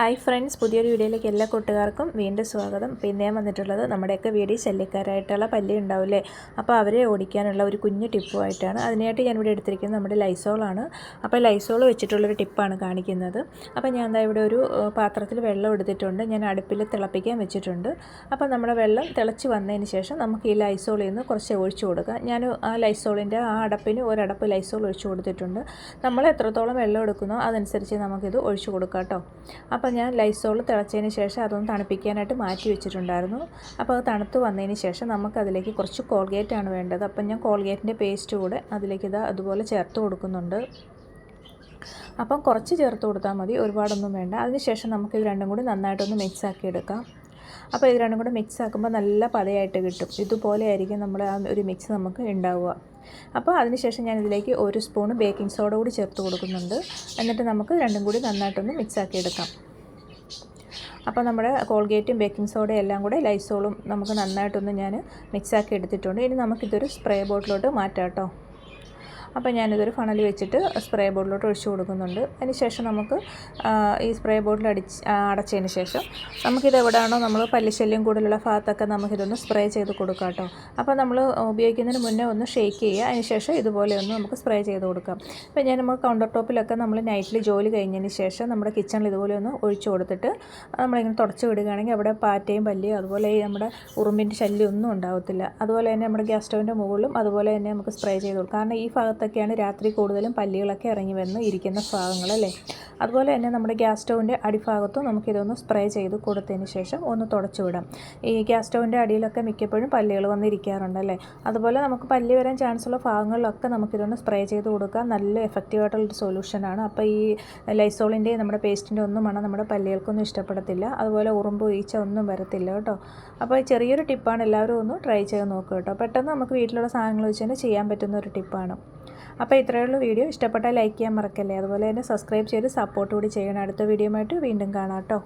Hi friends പുതിയൊരു വീഡിയോയിലേക്ക് എല്ലാ കൂട്ടുകാർക്കും വീണ്ടും സ്വാഗതം. പിന്നെ വന്നിട്ടുള്ളത് നമ്മുടെയൊക്കെ വീടിൽ ശല്യക്കാരായിട്ടുള്ള പല്ലി ഉണ്ടാവില്ലേ? അപ്പോൾ അവരെ ഓടിക്കാനുള്ള ഒരു കുഞ്ഞു ടിപ്പുമായിട്ടാണ്. അതിനായിട്ട് ഇവിടെ എടുത്തിരിക്കുന്നത് നമ്മുടെ ലൈസോളാണ് അപ്പോൾ ലൈസോൾ വെച്ചിട്ടുള്ളൊരു ടിപ്പാണ് കാണിക്കുന്നത്. അപ്പോൾ ഞാൻ എന്താ ഇവിടെ ഒരു പാത്രത്തിൽ വെള്ളം എടുത്തിട്ടുണ്ട്. ഞാൻ അടുപ്പിൽ തിളപ്പിക്കാൻ വെച്ചിട്ടുണ്ട്. അപ്പോൾ നമ്മുടെ വെള്ളം തിളച്ച് വന്നതിന് ശേഷം നമുക്ക് ഈ ലൈസോളിൽ നിന്ന് കുറച്ച് ഒഴിച്ചു കൊടുക്കാം. ഞാൻ ആ ലൈസോളിന്റെ ആ അടപ്പിന് ഒരടപ്പ് ലൈസോൾ ഒഴിച്ചു കൊടുത്തിട്ടുണ്ട്. നമ്മൾ എത്രത്തോളം വെള്ളം എടുക്കുന്നോ അതനുസരിച്ച് നമുക്കിത് ഒഴിച്ചു കൊടുക്കാം കേട്ടോ. അപ്പോൾ ഞാൻ ലൈസോൾ തിളച്ചതിന് ശേഷം അതൊന്ന് തണുപ്പിക്കാനായിട്ട് മാറ്റി വെച്ചിട്ടുണ്ടായിരുന്നു. അപ്പോൾ അത് തണുത്ത് വന്നതിന് ശേഷം നമുക്കതിലേക്ക് കുറച്ച് കോൾഗേറ്റ് ആണ് വേണ്ടത്. അപ്പം ഞാൻ കോൾഗേറ്റിന്റെ പേസ്റ്റ് കൂടെ അതിലേക്ക് ഇത് അതുപോലെ ചേർത്ത് കൊടുക്കുന്നുണ്ട്. അപ്പം കുറച്ച് ചേർത്ത് കൊടുത്താൽ മതി ഒരുപാടൊന്നും വേണ്ട. അതിനുശേഷം നമുക്ക് ഇത് രണ്ടും കൂടി നന്നായിട്ടൊന്ന് മിക്സ് ആക്കി എടുക്കാം. അപ്പോൾ ഇത് രണ്ടും കൂടി മിക്സ് ആക്കുമ്പോൾ നല്ല പതയായിട്ട് കിട്ടും. ഇതുപോലെ ആയിരിക്കും നമ്മുടെ ആ ഒരു മിക്സ് നമുക്ക് ഉണ്ടാവുക. അപ്പോൾ അതിനുശേഷം ഞാൻ ഇതിലേക്ക് ഒരു സ്പൂൺ ബേക്കിംഗ് സോഡ കൂടി ചേർത്ത് കൊടുക്കുന്നുണ്ട്. എന്നിട്ട് നമുക്ക് രണ്ടും കൂടി നന്നായിട്ടൊന്ന് മിക്സ് ആക്കി എടുക്കാം. അപ്പോൾ നമ്മുടെ കോൾഗേറ്റും ബേക്കിംഗ് സോഡയും എല്ലാം കൂടെ ലൈസോളും നമുക്ക് നന്നായിട്ടൊന്ന് ഞാൻ മിക്സാക്കി എടുത്തിട്ടുണ്ട്. ഇനി നമുക്കിതൊരു സ്പ്രേ ബോട്ടിലോട്ട് മാറ്റാം കേട്ടോ. അപ്പോൾ ഞാനിതൊരു ഫണൽ വെച്ചിട്ട് സ്പ്രേ ബോട്ടിലോട്ട് ഒഴിച്ചു കൊടുക്കുന്നുണ്ട്. അതിന് ശേഷം നമുക്ക് ഈ സ്പ്രേ ബോട്ടിൽ അടിച്ച് അടച്ചതിന് ശേഷം നമുക്കിത് എവിടെയാണോ നമ്മൾ പല്ലിശല്യം കൂടുതലുള്ള ഭാഗത്തൊക്കെ നമുക്കിതൊന്ന് സ്പ്രേ ചെയ്ത് കൊടുക്കാം കേട്ടോ. അപ്പോൾ നമ്മൾ ഉപയോഗിക്കുന്നതിന് മുന്നേ ഒന്ന് ഷേക്ക് ചെയ്യുക. അതിന് ശേഷം ഇതുപോലെ ഒന്ന് നമുക്ക് സ്പ്രേ ചെയ്ത് കൊടുക്കാം. അപ്പോൾ ഞാൻ നമുക്ക് കൗണ്ടർ ടോപ്പിലൊക്കെ നമ്മൾ നൈറ്റിൽ ജോലി കഴിഞ്ഞതിന് ശേഷം നമ്മുടെ കിച്ചണിൽ ഇതുപോലെ ഒന്ന് ഒഴിച്ചു കൊടുത്തിട്ട് നമ്മളിങ്ങനെ തുടച്ച് വിടുകയാണെങ്കിൽ അവിടെ പാറ്റയും പല്ലിയും അതുപോലെ ഈ നമ്മുടെ ഉറുമ്പിന്റെ ശല്യം ഒന്നും ഉണ്ടാവത്തില്ല. അതുപോലെ തന്നെ നമ്മുടെ ഗ്യാസ് സ്റ്റൗവിന്റെ മുകളിലും അതുപോലെ തന്നെ നമുക്ക് സ്പ്രേ ചെയ്ത് കൊടുക്കാം. കാരണം ഈ ഭാഗത്തൊക്കെയാണ് രാത്രി കൂടുതലും പല്ലികളൊക്കെ ഇറങ്ങി വന്ന് ഇരിക്കുന്ന ഭാഗങ്ങളല്ലേ? അതുപോലെ തന്നെ നമ്മുടെ ഗ്യാസ് സ്റ്റൗവിന്റെ അടിഭാഗത്തും നമുക്കിതൊന്ന് സ്പ്രേ ചെയ്ത് കൊടുത്തതിന് ശേഷം ഒന്ന് തുടച്ചു വിടാം. ഈ ഗ്യാസ് സ്റ്റൗവിന്റെ അടിയിലൊക്കെ മിക്കപ്പോഴും പല്ലികൾ വന്നിരിക്കാറുണ്ടല്ലേ അതുപോലെ നമുക്ക് പല്ലി വരാൻ ചാൻസ് ഉള്ള ഭാഗങ്ങളിലൊക്കെ നമുക്കിതൊന്ന് സ്പ്രേ ചെയ്ത് കൊടുക്കാം. നല്ല എഫക്റ്റീവായിട്ടുള്ളൊരു സൊല്യൂഷനാണ് അപ്പോൾ ഈ ലൈസോളിന്റെ നമ്മുടെ പേസ്റ്റിന്റെ ഒന്നും മണം നമ്മുടെ പല്ലുകൾക്കൊന്നും ഇഷ്ടപ്പെടത്തില്ല. അതുപോലെ ഉറുമ്പ് ഈച്ച ഒന്നും വരത്തില്ല കേട്ടോ. അപ്പോൾ ചെറിയൊരു ടിപ്പാണ് എല്ലാവരും ഒന്ന് ട്രൈ ചെയ്ത് നോക്കുക കേട്ടോ. പെട്ടെന്ന് നമുക്ക് വീട്ടിലുള്ള സാധനങ്ങൾ വെച്ച് തന്നെ ചെയ്യാൻ പറ്റുന്ന ഒരു ടിപ്പാണ് അപ്പോൾ ഇത്രയുള്ള വീഡിയോ. ഇഷ്ടപ്പെട്ടാൽ ലൈക്ക് ചെയ്യാൻ മറക്കല്ലേ? അതുപോലെ തന്നെ സബ്സ്ക്രൈബ് ചെയ്ത് സപ്പോർട്ട് കൂടി ചെയ്യണം അടുത്ത വീഡിയോ ആയിട്ട് വീണ്ടും കാണാം കേട്ടോ.